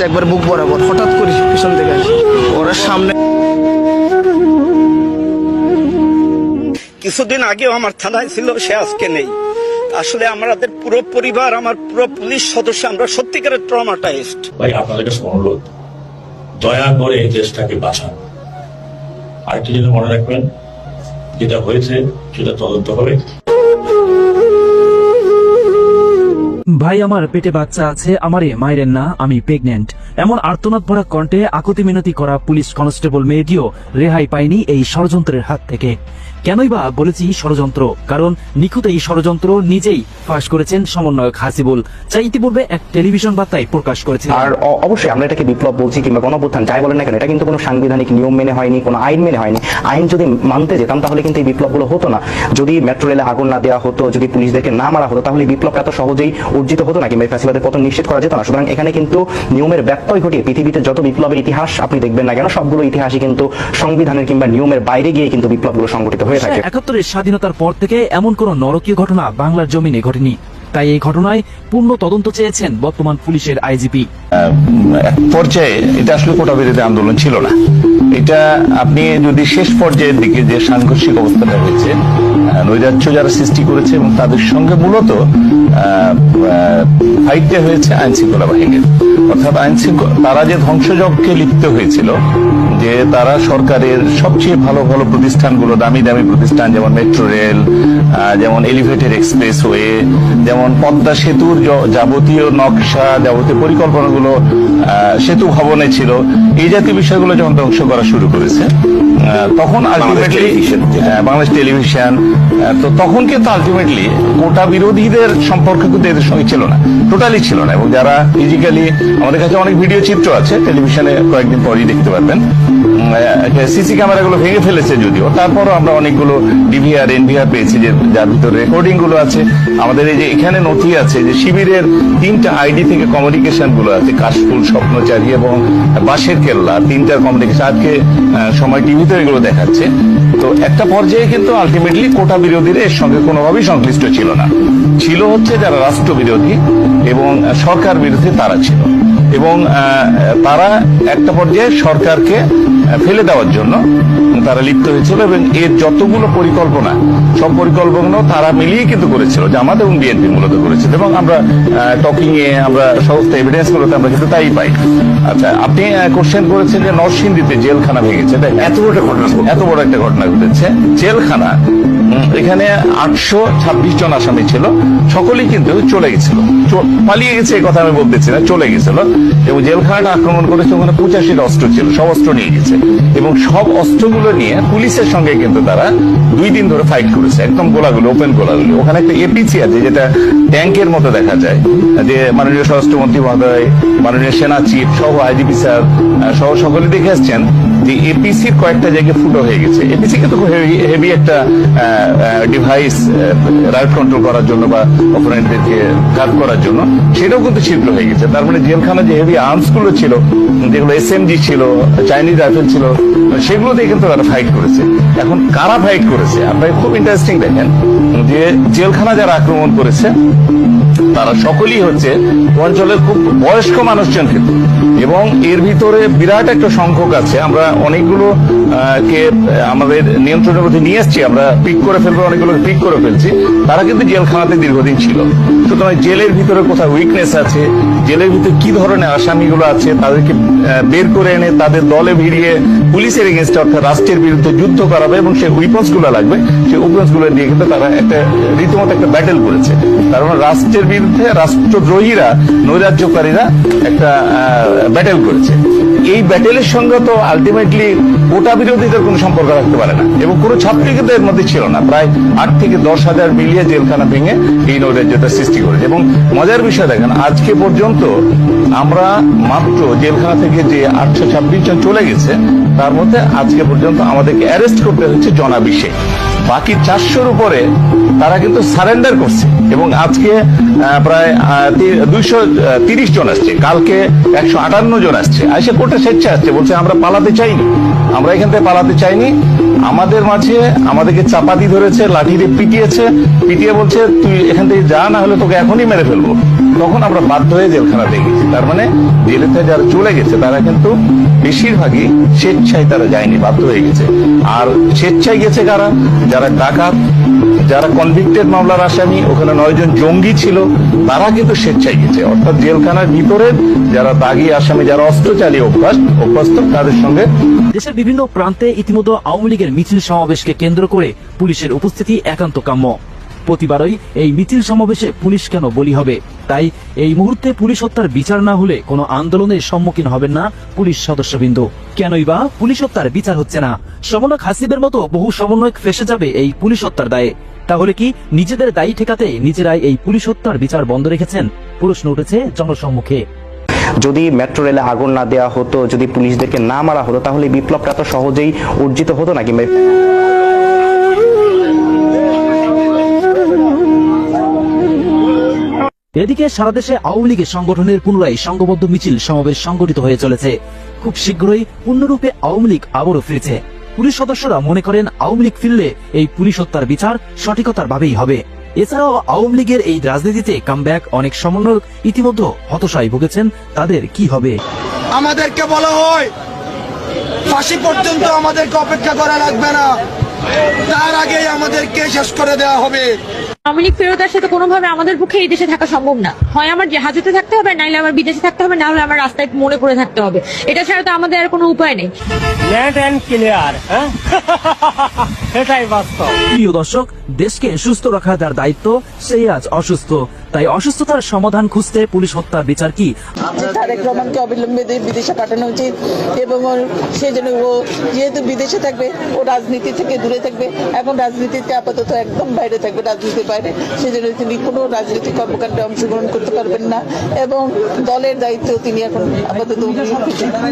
আসছে একবার বুক বরাবর। হঠাৎ করে পিছন থেকে আসে। ওরা সামনে কিছুদিন আগেও আমার থানায় ছিল সে আজকে নেই। আসলে আমাদের পুরো পরিবার আমার পুরো পুলিশ সদস্য আমরা সত্যিকারের ট্রমাটাইজড ভাই আপনাদের কাছে অনুরোধ দয়া করে এই দেশটাকে বাঁচান। আরেকটি জিনিস মনে রাখবেন যেটা হয়েছে সেটা তদন্ত হবে। ভাই, আমার পেটে বাচ্চা আছে, আমারে মাইরেন না, আমি প্রেগনেন্ট এমন আর্তনাদ ভরা কণ্ঠে আকুতি মিনতি করা পুলিশ কনস্টেবল মেয়েটিও রেহাই পায়নি এই ষড়যন্ত্রের হাত থেকে। কেনই বা বলেছি ষড়যন্ত্র, কারণ নিখুঁত এই ষড়যন্ত্র নিজেই ফাঁস করেছেন সমন্বয়ক হাসিবুল। যা ইতিপূর্বে এক টেলিভিশন বার্তায় প্রকাশ করেছিলেন। আর অবশ্যই আমরা এটাকে বিপ্লব বলছি কিংবা গণঅভ্যুত্থান, যাই বলেন না কেন, এটা কিন্তু কোনো সাংবিধানিক নিয়ম মেনে হয়নি, কোনো আইন মেনে হয়নি। আইন যদি মানতে যেতাম, তাহলে কিন্তু এই বিপ্লবগুলো হতো না। যদি মেট্রো রেলে আগুন না দেওয়া হতো, যদি পুলিশদেরকে না মারা হতো, তাহলে বিপ্লবটা এত সহজেই অর্জিত হতো না কিংবা এই ফ্যাসিবাদের পতন নিশ্চিত করা যেত না। সুতরাং এখানে কিন্তু নিয়মের ব্যত্যয় ঘটিয়ে পৃথিবীতে যত বিপ্লবের ইতিহাস আপনি দেখবেন না কেন, সবগুলো ইতিহাসই কিন্তু সংবিধানের কিংবা নিয়মের বাইরে গিয়ে কিন্তু বিপ্লবগুলো সংগঠিত হয়ে থাকে। একাত্তরের স্বাধীনতার পর থেকে এমন কোন নরকীয় ঘটনা বাংলার জমিনে ঘটেনি। তাই এই ঘটনায় পূর্ণ তদন্ত চেয়েছেন বর্তমান পুলিশের আইজিপি। পর্যায়ে এটা আসলে কোটা বিরোধী আন্দোলন ছিল না। এটা আপনি যদি শেষ পর্যায়ের দিকে যে সাংঘর্ষিক অবস্থাটা হয়েছে নৈরাজ্য যারা সৃষ্টি করেছে এবং তাদের সঙ্গে মূলত ফাইটটা হয়েছে আইন শৃঙ্খলা বাহিনীর। অর্থাৎ আইন তারা যে ধ্বংসযজ্ঞে লিপ্ত হয়েছিল, যে তারা সরকারের সবচেয়ে ভালো ভালো প্রতিষ্ঠানগুলো, দামি দামি প্রতিষ্ঠান যেমন মেট্রো রেল যেমন এলিভেটেড এক্সপ্রেসওয়ে, যেমন পদ্মা সেতুর যাবতীয় নকশা যাবতীয় পরিকল্পনাগুলো সেতু ভবনে ছিল। এই জাতীয় বিষয়গুলো যখন ধ্বংস করা শুরু করেছে তখন আলটিমেটলি বাংলাদেশ টেলিভিশন তো তখন কিন্তু আলটিমেটলি কোটা বিরোধীদের সম্পর্ক কিন্তু এদের সঙ্গে ছিল না টোটালি ছিল না। এবং যারা ফিজিক্যালি আমাদের কাছে অনেক ভিডিও চিত্র আছে টেলিভিশনে কয়েকদিন পরই দেখতে পারবেন। সিসি ক্যামেরাগুলো ভেঙে ফেলেছে যদিও। তারপরও আমরা অনেকগুলো ডিভিআর এনভিআর পেয়েছি যে যার ভিতরে রেকর্ডিংগুলো আছে। আমাদের এই যে এখানে নথি আছে যে শিবিরের তিনটা আইডি থেকে কমিউনিকেশনগুলো আছে, কাশফুল, স্বপ্নচারী এবং বাঁশের কেল্লা, তিনটার কমিউনিকেশন আজকে সময় টিভিতে এগুলো দেখাচ্ছে। তো একটা পর্যায়ে কিন্তু আলটিমেটলি কোটা বিরোধীরা এর সঙ্গে কোনোভাবেই সংশ্লিষ্ট ছিল না। ছিল হচ্ছে যারা রাষ্ট্র বিরোধী এবং সরকার বিরোধী তারা ছিল। এবং তারা একটা পর্যায়ে সরকারকে ফেলে দেওয়ার জন্য তারা লিপ্ত হয়েছিল এবং এর যতগুলো পরিকল্পনা সব পরিকল্পনা তারা মিলিয়ে কিন্তু করেছিল জামাত এবং বিএনপি মূলত করেছিল এবং আমরা টকিং এ আমরা সমস্ত এভিডেন্স গুলোতে আমরা কিন্তু তাই পাই। আচ্ছা আপনি কোশ্চেন করেছেন যে নরসিংদীতে জেলখানা ভেঙেছে এত বড় একটা ঘটনা। এত বড় একটা ঘটনা ঘটেছে। জেলখানা এখানে আটশো ছাব্বিশ জন আসামি ছিল। সকলেই কিন্তু চলে গেছিল। পালিয়ে গেছে এই কথা আমি বলতেছি না, চলে গেছিল। এবং জেলখানাটা আক্রমণ করেছে, ওখানে পঁচাশির অস্ত্র ছিল, সব অস্ত্র নিয়ে গেছে। এবং সব অস্ত্রগুলো নিয়ে পুলিশের সঙ্গে কিন্তু তারা দুই দিন ধরে ফাইট করেছে। একদম গোলাগুলো ওপেন গোলাগুলি। ওখানে একটা এপিসি আছে, যেটা ট্যাঙ্কের মতো দেখা যায়। যে মাননীয় স্বরাষ্ট্রমন্ত্রী মহোদয়, মাননীয় সেনা চিফ সহ আইজিপি স্যার সহ সকলে দেখে আসছেন। যে এপিসির কয়েকটা জায়গায় ফুটো হয়ে গেছে। এপিসি কিন্তু হেভি একটা ডিভাইস রাইট কন্ট্রোল করার জন্য বা অপোনেন্টদেরকে কাট করার জন্য। সেটাও কিন্তু ছিদ্র হয়ে গেছে। তার মানে জেলখানা যে হেভি আর্মসগুলো ছিল, যেগুলো এসএমজি ছিল চাইনিজ রাইফেল ছিল, সেগুলো দিয়ে কিন্তু তারা ফাইট করেছে। এখন কারা ফাইট করেছে? আপনাকে খুব ইন্টারেস্টিং দেখেন যে জেলখানা যারা আক্রমণ করেছে তারা সকলেই হচ্ছে অঞ্চলের খুব বয়স্ক মানুষজন কিন্তু। এবং এর ভিতরে বিরাট একটা সংখ্যক আছে। আমরা অনেকগুলো কে, আমাদের নিয়ন্ত্রণের মধ্যে নিয়ে এসছি। আমরা পিক করে ফেলব অনেকগুলো পিক করে ফেলছি। তারা কিন্তু জেলখানাতে দীর্ঘদিন ছিল। সুতরাং জেলের ভিতরে কোথায় উইকনেস আছে জেলের ভিতরে কি ধরনের আসামিগুলো আছে তাদেরকে বের করে এনে তাদের দলে ভিড়িয়ে পুলিশের এগেনস্টে অর্থাৎ রাষ্ট্রের বিরুদ্ধে যুদ্ধ করাবে এবং সেই উইপন্সগুলো লাগবে, সেই উইপন্সগুলো দিয়ে কিন্তু তারা একটা, রীতিমতো একটা ব্যাটেল করেছে। তার মানে রাষ্ট্রের বিরুদ্ধে রাষ্ট্রদ্রোহীরা, নৈরাজ্যকারীরা একটা ব্যাটেল করেছে। এই ব্যাটেলের সঙ্গে তো আলটিমেটলি কোটা বিরোধীদের কোনো সম্পর্ক রাখতে পারে না। এবং কোনো ছাত্রী কিন্তু এর মধ্যে ছিল না। প্রায় আট থেকে দশ হাজার মিলিয়ে জেলখানা ভেঙে এই নৈরাজ্যটা সৃষ্টি করেছে। এবং মজার বিষয় দেখেন, আজকে পর্যন্ত আমরা মাত্র জেলখানা থেকে যে আটশো ছাব্বিশ জন চলে গেছে, তার মধ্যে আজকে পর্যন্ত আমাদেরকে অ্যারেস্ট করতে হচ্ছে জনাবিষেক বাকি চারশোর উপরে তারা কিন্তু সারেন্ডার করছে। এবং আজকে প্রায় দুইশো তিরিশ জন আসছে। কালকে একশো আটান্ন জন আসছে। আইসে কোর্টে স্বেচ্ছা আসছে। বলছে, আমরা পালাতে চাইনি। আমরা এখান থেকে পালাতে চাইনি। আমাদের মাঝে আমাদেরকে চাপাতি ধরেছে, লাঠি দিয়ে পিটিয়েছে। পিটিয়ে বলছে, তুই এখান থেকে যা, না হলে তোকে এখনই মেরে ফেলব। তখন আমরা বাধ্য হয়ে জেলখানাতে গেছি। তার মানে জেলেতে যারা চলে গেছে, তারা কিন্তু বেশিরভাগই স্বেচ্ছায় তারা যায়নি, বাধ্য হয়ে গেছে। আর স্বেচ্ছায় গেছে কারা? যারা ডাকাত, যারা কনভিক্টেড মামলার আসামি, ওখানে নয়জন জঙ্গি ছিল, তারা কিন্তু স্বেচ্ছায় গেছে। অর্থাৎ জেলখানার ভিতরের যারা দাগি আসামি, যারা অস্ত্র চালিয়ে অভ্যাস অভ্যস্ত, তাদের সঙ্গে দেশের বিভিন্ন প্রান্তে ইতিমধ্যে আওয়ামী লীগের মিছিল সমাবেশকে কেন্দ্র করে পুলিশের উপস্থিতি একান্ত কাম্য। প্রতিবারই এই মিছিল সমাবেশে পুলিশ কেন বলি হবে? তাই এই মুহূর্তে পুলিশ হত্যার বিচার না হলে কোনো আন্দোলনের সম্মুখীন হবেন না পুলিশ সদস্যবৃন্দ। কেনই বা পুলিশ হত্যার বিচার হচ্ছে না? সমন্বয়ক হাসিবের মতো বহু সমন্বয়ক ফেসে যাবে এই পুলিশ হত্যার দায়ে। তাহলে কি নিজেদের দায়ী ঠেকাতে নিজেরাই এই পুলিশ হত্যার বিচার বন্ধ রেখেছেন? প্রশ্ন উঠেছে জনসম্মুখে। যদি মেট্রো রেলে আগুন না দেওয়া হতো, যদি পুলিশদেরকে না মারা হতো, তাহলে বিপ্লবটা তো সহজেই অর্জিত হতো না কিংবা এদিকে সারা দেশে আওয়ামী লীগের সংগঠনের পুনরায় সংঘবদ্ধ মিছিল সমাবেশ সংগঠিত হয়ে চলেছে। খুব শীঘ্রই পূর্ণরূপে আওয়ামী লীগ আবারও ফিরেছে। পুলিশ সদস্যরা মনে করেন আওয়ামী লীগ ফিরলে এই পুলিশ হত্যার বিচার সঠিকতার ভাবেই হবে। এছাড়াও আওয়ামী লীগের এই রাজনীতিতে কামব্যাক অনেক সমন্বয়ক ইতিমধ্যে হতাশায় ভুগেছেন। তাদের কি হবে? আমাদেরকে বলা হয়, ফাঁসি পর্যন্ত আমাদেরকে অপেক্ষা করা লাগবে না। তার আগেই আমাদেরকে শেষ করে দেওয়া হবে। আওয়ামী লীগ ফেরত আসলে তো কোনোভাবে আমাদের পক্ষে এই দেশে থাকা সম্ভব না। হয় আমার জাহাজেতে থাকতে হবে নাইলে আমার বিদেশে থাকতে হবে নাহলে আমার রাস্তায় মনে করে থাকতে হবে। এটা ছাড়া তো আমাদের আর কোনো উপায় নেই। হ্যাঁ? প্রিয় দর্শক দেশকে সুস্থ রাখা তার দায়িত্ব সেই আজ অসুস্থ। তাই অসুস্থতার সমাধান খুঁজতে পুলিশ হত্যার বিচার কি? তারেক রহমানকে অবিলম্বে বিদেশে পাঠানো উচিত এবং সেই জন্য ও যেহেতু বিদেশে থাকবে ও রাজনীতি থেকে দূরে থাকবে এখন রাজনীতিতে আপাতত একদম বাইরে থাকবে রাজনীতির বাইরে। সেই জন্য তিনি কোনো রাজনৈতিক কর্মকাণ্ডে অংশগ্রহণ করতে পারবেন না এবং দলের দায়িত্ব তিনি এখন আপাতত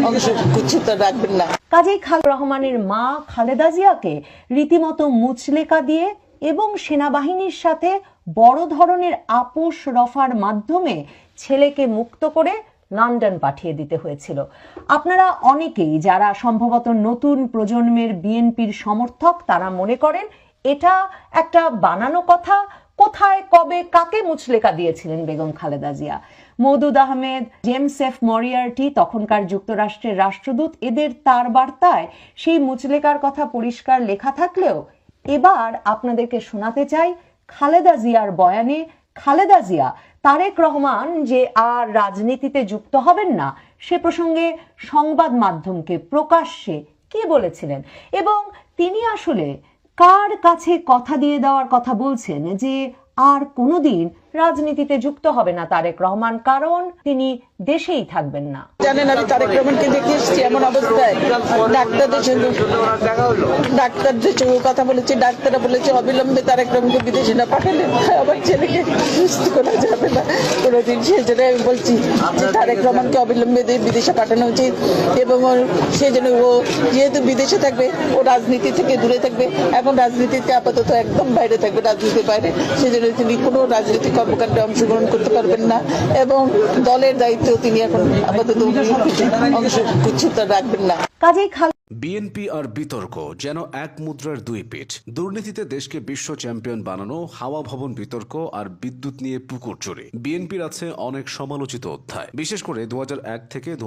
অংশ কুচ্ছিত রাখবেন না। কাজেই খাল রহমানের মা খালেদা জিয়াকে রীতিমতো মুচলেকা দিয়ে এবং সেনাবাহিনীর সাথে বড় ধরনের আপোষ রফার মাধ্যমে ছেলেকে মুক্ত করে লন্ডন পাঠিয়ে দিতে হয়েছিল। আপনারা অনেকেই যারা সম্ভবত নতুন প্রজন্মের বিএনপির সমর্থক তারা মনে করেন, এটা একটা বানানো কথা। কোথায়, কবে, কাকে মুচলেকা দিয়েছিলেন Begum Khaleda Zia? Moudud Ahmed, James F Moriarty, তখনকার যুক্তরাষ্ট্রের রাষ্ট্রদূত, এদের তার বার্তায় সেই মুচলেকার কথা পরিষ্কার লেখা থাকলেও এবার আপনাদেরকে শোনাতে চাই খালেদা জিয়ার বয়ানে, খালেদা জিয়া, তারেক রহমান যে আর রাজনীতিতে যুক্ত হবেন না, সে প্রসঙ্গে সংবাদ মাধ্যমকে প্রকাশ্যে কি বলেছিলেন? এবং তিনি আসলে কার কাছে কথা দিয়ে দেওয়ার কথা বলছেন যে আর কোনোদিন রাজনীতিতে যুক্ত হবে না তারেক রহমান, কারণ তিনি দেশেই থাকবেন না। জানেন আমি তারেক রহমানকে দেখে এসেছি, এমন অবস্থায়। ডাক্তারদের সঙ্গে ডাক্তারদের সঙ্গে কথা বলেছি, ডাক্তাররা বলেছে, অবিলম্বে তারেক রহমানকে বিদেশে না পাঠালে আমার ছেলেকে সুস্থ করা যাবে না। কোনোদিন সেই জন্য আমি বলছি যে তারেক রহমানকে অবিলম্বে বিদেশে পাঠানো উচিত। এবং সেই জন্য ও যেহেতু বিদেশে থাকবে, ও রাজনীতি থেকে দূরে থাকবে। এখন রাজনীতিতে আপাতত একদম বাইরে থাকবে, রাজনীতির বাইরে। সেই জন্য তিনি কোনো রাজনৈতিক কর্মকাণ্ডে অংশগ্রহণ করতে পারবেন না এবং দলের দায়িত্ব তিনি এখন আপাতত অংশ রাখবেন না। কাজেই বিএনপি আর বিতর্ক যেন এক মুদ্রার দুই পিঠ। দুর্নীতিতে দেশকে বিশ্ব চ্যাম্পিয়ন বানানো, হাওয়া ভবন বিতর্ক আর বিদ্যুৎ নিয়ে পুকুর চুরি। বিএনপির আছে অনেক সমালোচিত অধ্যায়। বিশেষ করে দু থেকে দু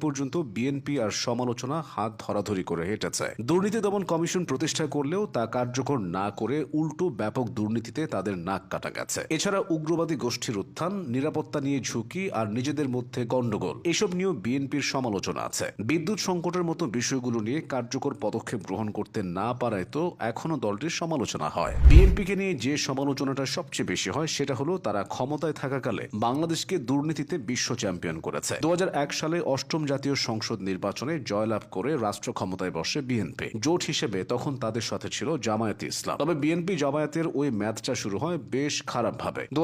পর্যন্ত বিএনপি আর সমালোচনা হাত ধরাধরি করে হেঁটেছে। দুর্নীতি দমন কমিশন প্রতিষ্ঠা করলেও তা কার্যকর না করে উল্টো ব্যাপক দুর্নীতিতে তাদের নাক কাটা গেছে। এছাড়া উগ্রবাদী গোষ্ঠীর উত্থান, নিরাপত্তা নিয়ে ঝুঁকি আর নিজেদের মধ্যে গন্ডগোল এসব নিয়েও বিএনপির সমালোচনা আছে। বিদ্যুৎ সংকটের মতো বিষয়গুলো নিয়ে কার্যকর পদক্ষেপ গ্রহণ করতে না পারায় তো এখনও দলটির সমালোচনা হয়। বিএনপিকে নিয়ে যে সমালোচনাটা সবচেয়ে বেশি হয়, সেটা হলো তারা ক্ষমতায় থাকাকালে বাংলাদেশকে দুর্নীতিতে বিশ্ব চ্যাম্পিয়ন করেছে। দুহাজার এক সালে অষ্টম জাতীয় সংসদ নির্বাচনে জয়লাভ করে রাষ্ট্র ক্ষমতায় বসে বিএনপি। জোট হিসেবে তখন তাদের সাথে ছিল জামায়াতে ইসলাম। তবে বিএনপি জামায়াতের ওই ম্যাচটা শুরু হয় বেশ খারাপ ভাবে দু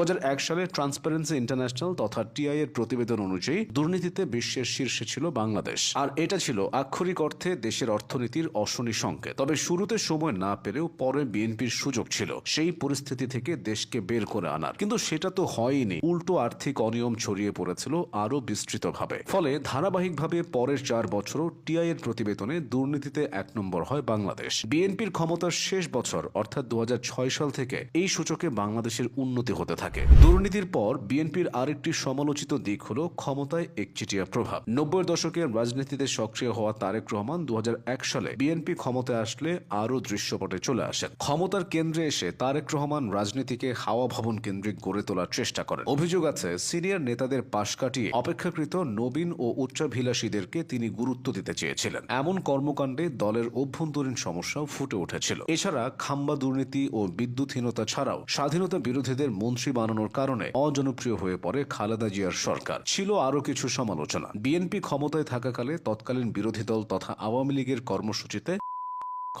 সালে ট্রান্সপারেন্সি ইন্টারন্যাশনাল তথা টিআই এর প্রতিবেদন অনুযায়ী দুর্নীতিতে বিশ্বের শীর্ষে ছিল বাংলাদেশ। আর এটা ছিল আক্ষরিক অর্থে দেশের অর্থনীতির অশনি সংকেত। তবে শুরুতে সময় না পেলেও পরে বিএনপির সুযোগ ছিল। সেই পরিস্থিতি থেকে দেশকে বের করে আনার। কিন্তু সেটা তো হয়নি। উল্টো আর্থিক অনিয়ম ছড়িয়ে পড়েছিল আরও বিস্তৃতভাবে। ফলে ধারাবাহিকভাবে পরের চার বছরও টিআই এর প্রতিবেদনে দুর্নীতিতে এক নম্বর হয় বাংলাদেশ। বিএনপির ক্ষমতার শেষ বছর, অর্থাৎ দু হাজার ছয় সাল থেকে এই সূচকে বাংলাদেশের উন্নতি হতে থাকে। দুর্নীতির পর বিএনপির আরেকটি সমালোচিত দিক হলো ক্ষমতায় একচেটিয়া প্রভাব। নব্বই দশকের রাজনীতিতে সক্রিয় হওয়া তারেক রহমান দু হাজার এক সালে বিএনপি ক্ষমতায় আসলে আরও দৃশ্যপটে চলে আসেন ক্ষমতার কেন্দ্রে এসে তারেক রহমান রাজনীতিকে হাওয়া ভবন কেন্দ্রিক গড়ে তোলার চেষ্টা করেন। অভিযোগ আছে, সিনিয়র নেতাদের পাশ কাটিয়ে অপেক্ষাকৃত নবীন ও উচ্চাভিলাষীদেরকে তিনি গুরুত্ব দিতে চেয়েছিলেন। এমন কর্মকাণ্ডে দলের অভ্যন্তরীণ সমস্যাও ফুটে উঠেছিল। এছাড়া খাম্বা দুর্নীতি ও বিদ্যুৎহীনতা ছাড়াও স্বাধীনতা বিরোধীদের মন্ত্রী বানানোর কারণে অজনপ্রিয় হয়ে পড়ে খালেদা জিয়ার সরকার। ছিল আরও কিছু সমালোচনা। বিএনপি ক্ষমতায় থাকাকালে তৎকালীন বিরোধী দল তথা আওয়ামী লীগের কর্মসূচিতে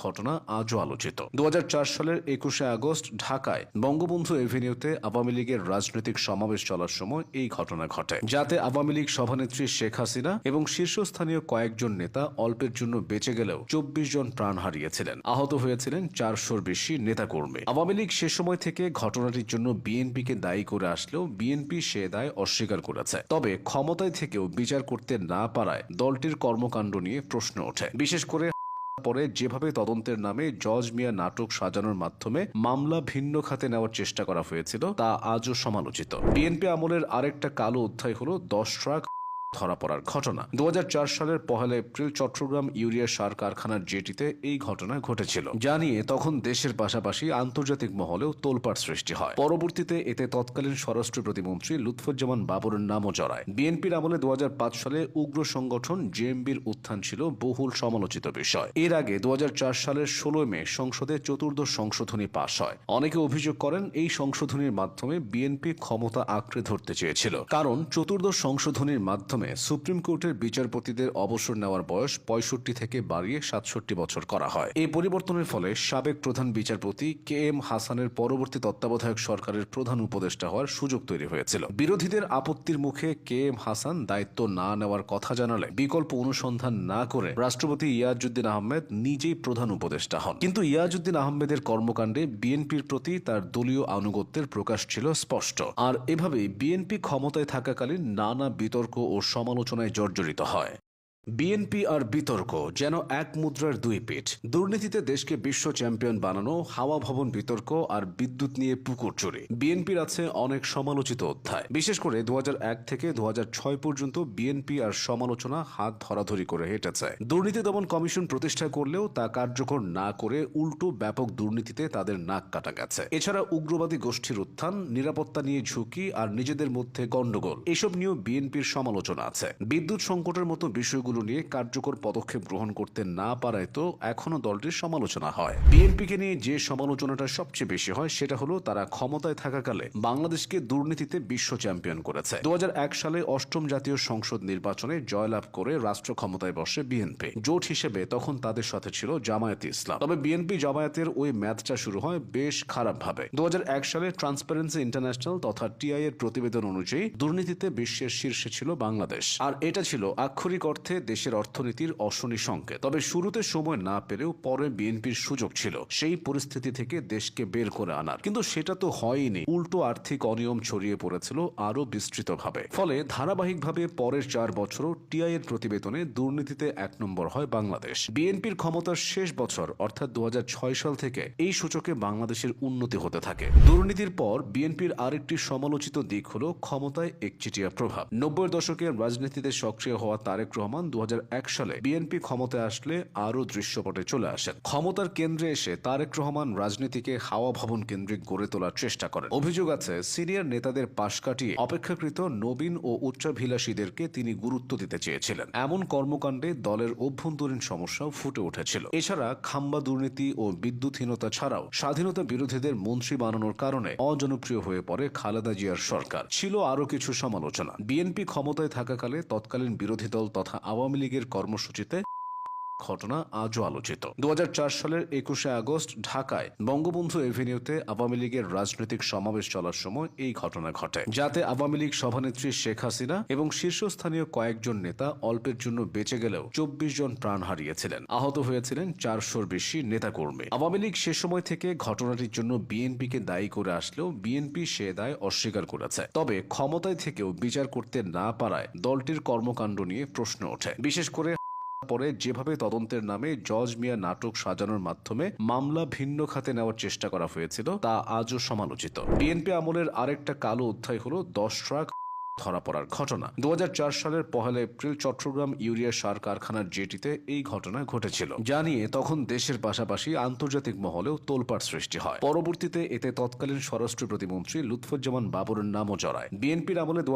ঘটনা আজও আলোচিত। দু হাজার চার সালের একুশে আগস্ট ঢাকায় বঙ্গবন্ধু এভিনিউতে আওয়ামী লীগের রাজনৈতিক সমাবেশ চলার সময় এই ঘটনা ঘটে, যাতে আওয়ামী লীগ সভানেত্রী শেখ হাসিনা এবং শীর্ষস্থানীয় কয়েকজন নেতা অল্পের জন্য বেঁচে গেলেও চব্বিশ জন প্রাণ হারিয়েছিলেন। আহত হয়েছিলেন চারশোর বেশি নেতাকর্মী। আওয়ামী লীগ সে সময় থেকে ঘটনাটির জন্য বিএনপিকে দায়ী করে আসলেও বিএনপি সে দায় অস্বীকার করেছে। তবে ক্ষমতায় থেকেও বিচার করতে না পারায় দলটির কর্মকাণ্ড নিয়ে প্রশ্ন ওঠে। বিশেষ করে পরে যেভাবে তদন্তের নামে জজ মিয়া নাটক সাজানোর মাধ্যমে মামলা ভিন্ন খাতে নেওয়ার চেষ্টা করা হয়েছিল, তা আজও সমালোচিত। বিএনপি আমলের আরেকটা কালো অধ্যায় হলো দশ ট্রাক ধরা পড়ার ঘটনা। দুহাজার চার সালের পহেলা এপ্রিল চট্টগ্রাম ইউরিয়া সার কারখানার জেটিতে এই ঘটনা ঘটেছিল। জানিয়ে তখন দেশের পাশাপাশি আন্তর্জাতিক মহলেও তোলপাড় সৃষ্টি হয়। পরবর্তীতে এতে তৎকালীন স্বরাষ্ট্র প্রতিমন্ত্রী লুৎফুজ্জামান বাবরের নামও জড়ায়। বিএনপির আমলে দুহাজার পাঁচ সালে উগ্র সংগঠন জেএমবির উত্থান ছিল বহুল সমালোচিত বিষয়। এর আগে দু হাজার চার সালের ষোলোই মে সংসদে চতুর্দশ সংশোধনী পাশ হয়। অনেকে অভিযোগ করেন এই সংশোধনীর মাধ্যমে বিএনপি ক্ষমতা আঁকড়ে ধরতে চেয়েছিল। কারণ চতুর্দশ সংশোধনীর মাধ্যমে সুপ্রিম কোর্টের বিচারপতিদের অবসর নেওয়ার বয়স পঁয়ষট্টি থেকে বাড়িয়ে সাতষট্টি বছর করা হয়। এই পরিবর্তনের ফলে সাবেক প্রধান বিচারপতি কে এম হাসানের পরবর্তী তত্ত্বাবধায়ক সরকারের প্রধান উপদেষ্টা হওয়ার সুযোগ তৈরি হয়েছিল। বিরোধীদের আপত্তির মুখে কে এম হাসান দায়িত্ব না নেওয়ার কথা জানালে বিকল্প অনুসন্ধান না করে রাষ্ট্রপতি ইয়াজউদ্দিন আহমেদ নিজেই প্রধান উপদেষ্টা হন। কিন্তু ইয়াজুদ্দিন আহমেদের কর্মকাণ্ডে বিএনপির প্রতি তার দলীয় আনুগত্যের প্রকাশ ছিল স্পষ্ট। আর এভাবেই বিএনপি ক্ষমতায় থাকাকালীন নানা বিতর্ক ও সমালোচনায় জর্জরিত হয়। বিএনপি আর বিতর্ক যেন এক মুদ্রার দুই পিঠ। দুর্নীতিতে দেশকে বিশ্ব চ্যাম্পিয়ন বানানো, হাওয়া ভবন বিতর্ক আর বিদ্যুৎ নিয়ে পুকুর চুরি। বিএনপির আছে অনেক সমালোচিত অধ্যায়। বিশেষ করে দু হাজার এক থেকে দু হাজার ছয় পর্যন্ত বিএনপি আর সমালোচনা হাত ধরাধরি করে হেঁটেছে। দুর্নীতি দমন কমিশন প্রতিষ্ঠা করলেও তা কার্যকর না করে উল্টো ব্যাপক দুর্নীতিতে তাদের নাক কাটা গেছে। এছাড়া উগ্রবাদী গোষ্ঠীর উত্থান, নিরাপত্তা নিয়ে ঝুঁকি আর নিজেদের মধ্যে গণ্ডগোল, এসব নিয়েও বিএনপির সমালোচনা আছে। বিদ্যুৎ সংকটের মতো বিষয়গুলো নিয়ে কার্যকর পদক্ষেপ গ্রহণ করতে না পারায় তো এখনও দলটির সমালোচনা হয়। বিএনপিকে নিয়ে যে সমালোচনাটা সবচেয়ে বেশি হয়, সেটা হলো তারা ক্ষমতায় থাকাকালে বাংলাদেশকে দুর্নীতিতে বিশ্ব চ্যাম্পিয়ন করেছে। দুহাজার এক সালে অষ্টম জাতীয় সংসদ নির্বাচনে জয়লাভ করে রাষ্ট্র ক্ষমতায় বসে বিএনপি। জোট হিসেবে তখন তাদের সাথে ছিল জামায়াতে ইসলাম। তবে বিএনপি জামায়াতের ওই ম্যাচটা শুরু হয় বেশ খারাপভাবে। দু হাজার এক সালে ট্রান্সপারেন্সি ইন্টারন্যাশনাল তথা টিআই এর প্রতিবেদন অনুযায়ী দুর্নীতিতে বিশ্বের শীর্ষে ছিল বাংলাদেশ। আর এটা ছিল আক্ষরিক অর্থে দেশের অর্থনীতির অশনি সংকেত। তবে শুরুতে সময় না পেলেও পরে বিএনপির সুযোগ ছিল। সেই পরিস্থিতি থেকে দেশকে বের করে আনার। কিন্তু সেটা তো হয়নি উল্টো আর্থিক অনিয়ম ছড়িয়ে পড়েছিল আরও বিস্তৃতভাবে। ফলে ধারাবাহিকভাবে পরের চার বছরও টিআই এর প্রতিবেদনে দুর্নীতিতে এক নম্বর হয় বাংলাদেশ। বিএনপির ক্ষমতার শেষ বছর, অর্থাৎ দু হাজার ছয় সাল থেকে, এই সূচকে বাংলাদেশের উন্নতি হতে থাকে। দুর্নীতির পর বিএনপির আরেকটি সমালোচিত দিক হলো ক্ষমতায় একচেটিয়া প্রভাব। নব্বই দশকের রাজনীতিতে সক্রিয় হওয়া তারেক রহমান দু হাজার এক সালে বিএনপি ক্ষমতায় আসলে আরও দৃশ্যপটে চলে আসেন। ক্ষমতার কেন্দ্রে এসে তারেক রহমান রাজনীতিকে হাওয়া ভবন কেন্দ্রিক গড়ে তোলার চেষ্টা করেন। অভিযোগ আছে সিনিয়র নেতাদের পাশ কাটিয়ে অপেক্ষাকৃত নবীন ও উচ্চাভিলাষীদেরকে তিনি গুরুত্ব দিতে চেয়েছিলেন। এমন কর্মকাণ্ডে দলের অভ্যন্তরীণ সমস্যাও ফুটে উঠেছিল। এছাড়া খাম্বা দুর্নীতি ও বিদ্যুৎহীনতা ছাড়াও স্বাধীনতা বিরোধীদের মন্ত্রী বানানোর কারণে অজনপ্রিয় হয়ে পড়ে খালেদা জিয়ার সরকার। ছিল আরও কিছু সমালোচনা। বিএনপি ক্ষমতায় থাকাকালে তৎকালীন বিরোধী দল তথা আওয়ামী লীগের কর্মসূচিতে ঘটনা আজও আলোচিত। দু হাজার চার সালের একুশে আগস্ট ঢাকায় বঙ্গবন্ধু এভিনিউতে আওয়ামী লীগের রাজনৈতিক সমাবেশ চলার সময় এই ঘটনা ঘটে। যাতে আওয়ামী লীগ সভানেত্রী শেখ হাসিনা এবং শীর্ষস্থানীয় কয়েকজন নেতা অল্পের জন্য বেঁচে গেলেও চব্বিশ জন প্রাণ হারিয়েছিলেন। আহত হয়েছিলেন চারশোর বেশি নেতাকর্মী। আওয়ামী লীগ সে সময় থেকে ঘটনাটির জন্য বিএনপিকে দায়ী করে আসলেও বিএনপি সে দায় অস্বীকার করেছে। তবে ক্ষমতায় থেকেও বিচার করতে না পারায় দলটির কর্মকাণ্ড নিয়ে প্রশ্ন ওঠে। বিশেষ করে পরে যেভাবে তদন্তের নামে জজ মিয়া নাটক সাজানোর মাধ্যমে মামলা ভিন্ন খাতে নেওয়ার চেষ্টা করা হয়েছিল, তা আজও সমালোচিত। বিএনপি আমলের আরেকটা কালো অধ্যায় হলো দশ ট্রাক ধরা পড়ার ঘটনা। দু সালের পহেলা এপ্রিল চট্টগ্রাম ইউরিয়া সার কারখানার জেটিতে এই ঘটনা ঘটেছিল। যা নিয়ে তখন দেশের পাশাপাশি আন্তর্জাতিক মহলেও তোলপাড় সৃষ্টি হয়। পরবর্তীতে এতে তৎকালীন স্বরাষ্ট্র প্রতিমন্ত্রী লুৎফুজ্জামান বাবরের নামও জড়ায়। বিএনপির আমলে দু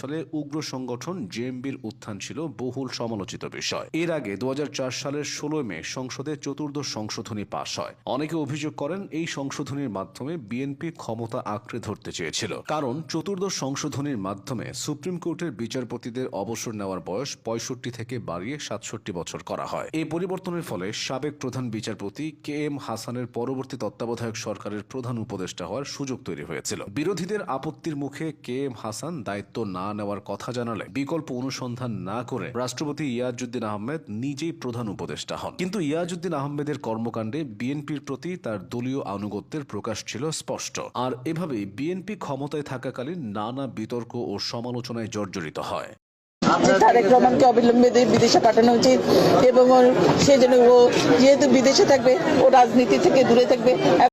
সালে উগ্র সংগঠন জেএমবির উত্থান ছিল বহুল সমালোচিত বিষয়। এর আগে দু হাজার চার সালের ষোলো মে সংসদে চতুর্দশ সংশোধনী পাশ হয়। অনেকে অভিযোগ করেন এই সংশোধনীর মাধ্যমে বিএনপি ক্ষমতা আঁকড়ে ধরতে চেয়েছিল। কারণ চতুর্দশ সংশোধনীর মাধ্যমে সুপ্রিম কোর্টের বিচারপতিদের অবসর নেওয়ার বয়স পঁয়ষট্টি থেকে বাড়িয়ে সাতষট্টি বছর করা হয়। এই পরিবর্তনের ফলে সাবেক প্রধান বিচারপতি কে এম হাসানের পরবর্তী তত্ত্বাবধায়ক সরকারের প্রধান উপদেষ্টা হওয়ার সুযোগ তৈরি হয়েছিল। বিরোধীদের আপত্তির মুখে কে এম হাসান দায়িত্ব না নেওয়ার কথা জানালে বিকল্প অনুসন্ধান না করে রাষ্ট্রপতি ইয়াজউদ্দিন আহমেদ নিজেই প্রধান উপদেষ্টা হন। কিন্তু ইয়াজউদ্দিন আহমেদের কর্মকাণ্ডে বিএনপির প্রতি তার দলীয় আনুগত্যের প্রকাশ ছিল স্পষ্ট। আর এভাবেই বিএনপি ক্ষমতায় থাকাকালীন নানা বিতর্ক ও সমালোচনায় জর্জরিত হয়। তারেক রহমানকে অবিলম্বে বিদেশে পাঠানো উচিত এবং সে যেন ও যেহেতু বিদেশে থাকবে, ও রাজনীতি থেকে দূরে থাকবে।